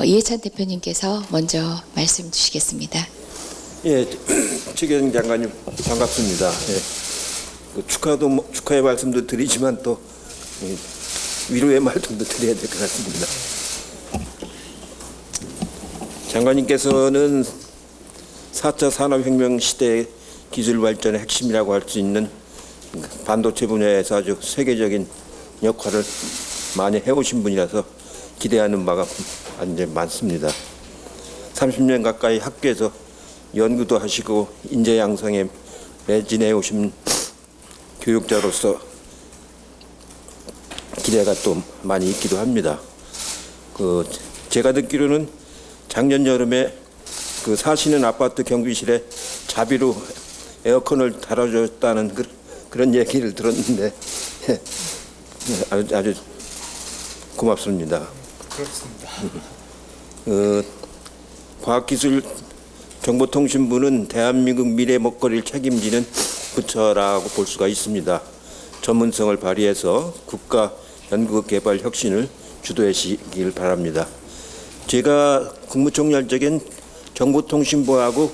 어, 이해찬 대표님께서 먼저 말씀 주시겠습니다. 예, 최경 장관님 반갑습니다. 예, 그 축하도 뭐- 축하의 말씀도 드리지만 또 예, 위로의 말씀도 드려야 될 것 같습니다. 장관님께서는 4차 산업혁명 시대의 기술 발전의 핵심이라고 할 수 있는 반도체 분야에서 아주 세계적인 역할을 많이 해오신 분이라서 기대하는 바가 이제 많습니다. 30년 가까이 학교에서 연구도 하시고 인재 양성에 매진해 오신 교육자로서 기대가 또 많이 있기도 합니다. 그 제가 듣기로는 작년 여름에 그 사시는 아파트 경비실에 자비로 에어컨을 달아줬다는 그, 그런 얘기를 들었는데 예, 아주, 아주 고맙습니다. 그렇습니다. 어, 과학기술 정보통신부는 대한민국 미래 먹거리를 책임지는 부처라고 볼 수가 있습니다. 전문성을 발휘해서 국가 연구개발 혁신을 주도해 주시길 바랍니다. 제가 국무총리할 적엔 정보통신부하고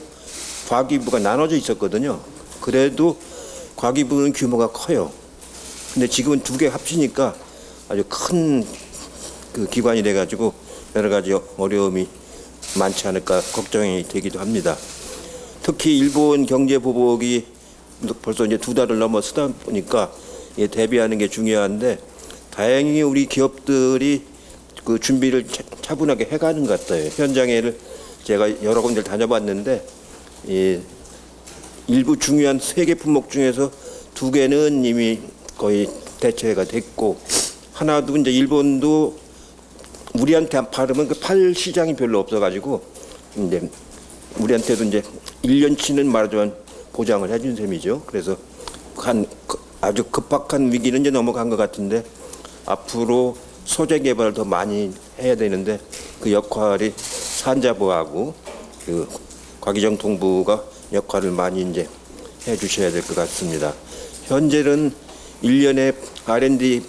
과기부가 나눠져 있었거든요. 그래도 과기부는 규모가 커요. 근데 지금은 두 개 합치니까 아주 큰 그 기관이 돼가지고 여러 가지 어려움이 많지 않을까 걱정이 되기도 합니다. 특히 일본 경제 보복이 벌써 이제 두 달을 넘어서다 보니까 예, 대비하는 게 중요한데 다행히 우리 기업들이 그 준비를 차- 차분하게 해가는 것 같아요. 현장에를 제가 여러 군데 다녀봤는데 예, 일부 중요한 세 개 품목 중에서 두 개는 이미 거의 대체가 됐고 하나도 이제 일본도 우리한테 팔으면 그 팔 시장이 별로 없어가지고 이제 우리한테도 이제 1년치는 말하자면 보장을 해준 셈이죠. 그래서 한 그- 아주 급박한 위기는 이제 넘어간 것 같은데 앞으로 소재 개발을 더 많이 해야 되는데 그 역할이 산자부하고 그 과기정통부가 역할을 많이 이제 해 주셔야 될 것 같습니다. 현재는 1년에 R&D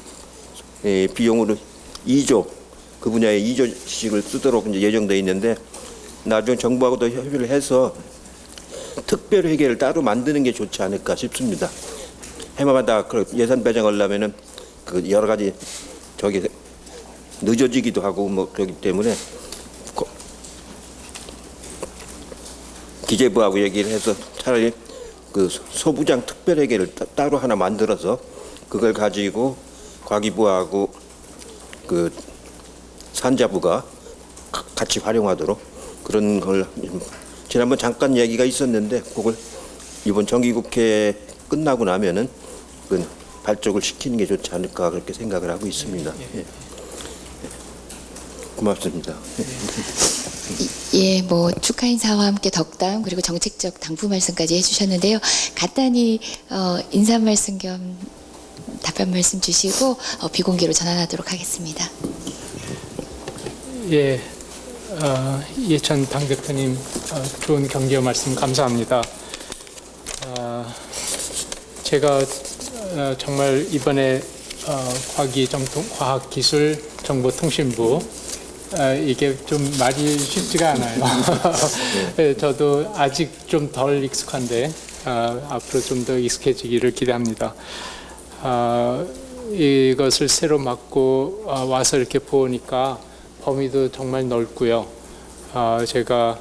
예, 비용으로 2조 그 분야에 2조씩을 쓰도록 이제 예정돼 있는데 나중 정부하고도 협의를 해서 특별 회계를 따로 만드는 게 좋지 않을까 싶습니다. 해마다 그 예산 배정하려면은 그 여러 가지 저기 늦어지기도 하고 뭐 그렇기 때문에 거- 기재부하고 얘기를 해서 차라리 그 소부장 특별 회계를 따- 따로 하나 만들어서 그걸 가지고 과기부하고 그 산자부가 가- 같이 활용하도록 그런 걸 지난번 잠깐 얘기가 있었는데 그걸 이번 정기국회 끝나고 나면은 그 발족을 시키는 게 좋지 않을까 그렇게 생각을 하고 있습니다. 예. 고맙습니다. 예, 뭐 축하 인사와 함께 덕담 그리고 정책적 당부 말씀까지 해주셨는데요. 간단히 어, 인사 말씀 겸 답변 말씀 주시고 어, 비공개로 전환하도록 하겠습니다. 예, 어, 이해찬 당 대표님 어, 좋은 격려 말씀 감사합니다. 어, 제가 어, 정말 이번에 어, 과학기술 정보통신부 어, 이게 좀 말이 쉽지가 않아요. 예, 저도 아직 좀 덜 익숙한데 어, 앞으로 좀 더 익숙해지기를 기대합니다. 어, 이것을 새로 맡고 어, 와서 이렇게 보니까 범위도 정말 넓고요. 어, 제가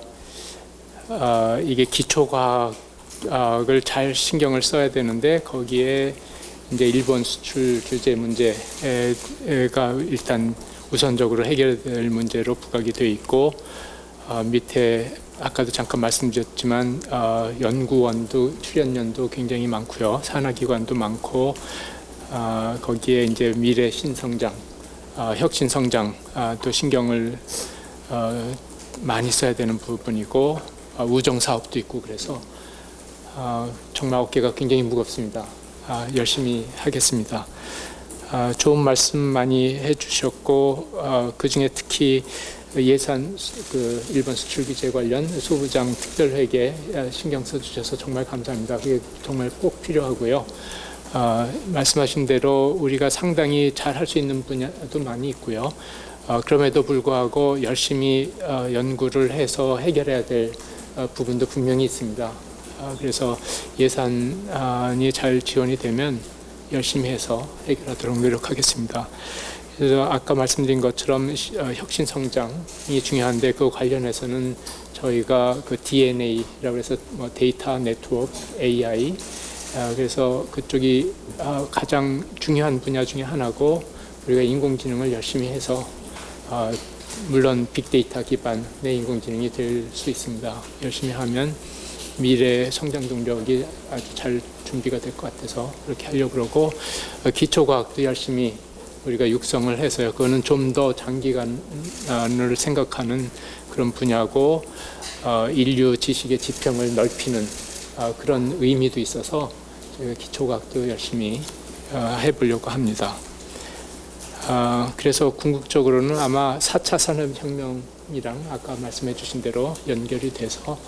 어, 이게 기초과학을 잘 신경을 써야 되는데 거기에 이제 일본 수출 규제 문제가 일단 우선적으로 해결될 문제로 부각이 돼 있고 어, 밑에 아까도 잠깐 말씀드렸지만 어, 연구원도 출연연도 굉장히 많고요. 산하기관도 많고 어, 거기에 이제 미래 신성장, 어, 혁신 성장 아, 또 신경을 어, 많이 써야 되는 부분이고 어, 우정 사업도 있고 그래서 어, 정말 어깨가 굉장히 무겁습니다. 아, 열심히 하겠습니다. 아, 좋은 말씀 많이 해주셨고 어, 그 중에 특히 예산 수- 그 일본 수출 규제 관련 소부장 특별회계 아, 신경 써주셔서 정말 감사합니다. 그게 정말 꼭 필요하고요. 어, 말씀하신 대로 우리가 상당히 잘 할 수 있는 분야도 많이 있고요. 어, 그럼에도 불구하고 열심히 어, 연구를 해서 해결해야 될 어, 부분도 분명히 있습니다. 어, 그래서 예산이 잘 지원이 되면 열심히 해서 해결하도록 노력하겠습니다. 그래서 아까 말씀드린 것처럼 혁신 성장이 중요한데 그 관련해서는 저희가 그 DNA라고 해서 뭐 데이터 네트워크 AI 아, 그래서 그쪽이 아, 가장 중요한 분야 중에 하나고 우리가 인공지능을 열심히 해서 아, 물론 빅데이터 기반의 인공지능이 될 수 있습니다. 열심히 하면 미래 성장 동력이 아주 잘 준비가 될 것 같아서 그렇게 하려고 그러고 어, 기초과학도 열심히 우리가 육성을 해서요. 그거는 좀 더 장기간을 생각하는 그런 분야고 어, 인류 지식의 지평을 넓히는 어, 그런 의미도 있어서 저희가 기초과학도 열심히 어, 해보려고 합니다. 아, 그래서 궁극적으로는 아마 4차 산업혁명이랑 아까 말씀해 주신 대로 연결이 돼서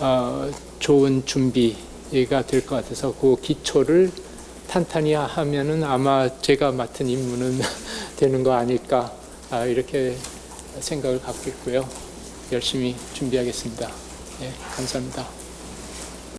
어, 좋은 준비가 될 것 같아서 그 기초를 탄탄히 하면은 아마 제가 맡은 임무는 되는 거 아닐까 아, 이렇게 생각을 갖고 있고요. 열심히 준비하겠습니다. 예, 감사합니다.